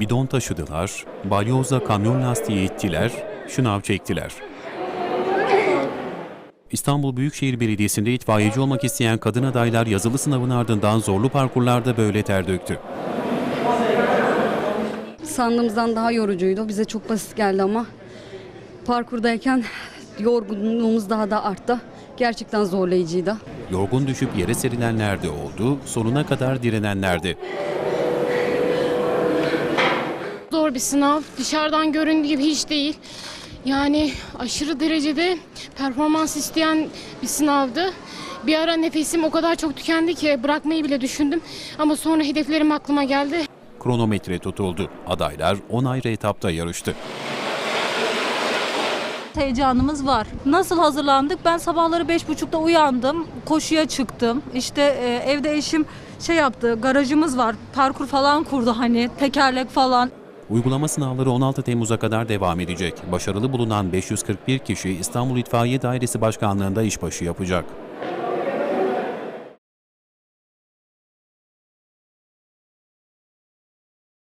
Bidon taşıdılar, balyozla kamyon lastiği ittiler, şınav çektiler. İstanbul Büyükşehir Belediyesi'nde itfaiyeci olmak isteyen kadın adaylar yazılı sınavın ardından zorlu parkurlarda böyle ter döktü. Sandığımızdan daha yorucuydu. Bize çok basit geldi ama parkurdayken yorgunluğumuz daha da arttı. Gerçekten zorlayıcıydı. Yorgun düşüp yere serilenler de oldu, sonuna kadar direnenler de. Zor bir sınav. Dışarıdan göründüğü gibi hiç değil. Yani aşırı derecede performans isteyen bir sınavdı. Bir ara nefesim o kadar çok tükendi ki bırakmayı bile düşündüm. Ama sonra hedeflerim aklıma geldi. Kronometre tutuldu. Adaylar 10 ayrı etapta yarıştı. Heyecanımız var. Nasıl hazırlandık? Ben sabahları beş buçukta uyandım. Koşuya çıktım. İşte e, evde eşim şey yaptı. Garajımız var. Parkur falan kurdu hani. Tekerlek falan. Uygulama sınavları 16 Temmuz'a kadar devam edecek. Başarılı bulunan 541 kişi İstanbul İtfaiye Dairesi Başkanlığı'nda işbaşı yapacak.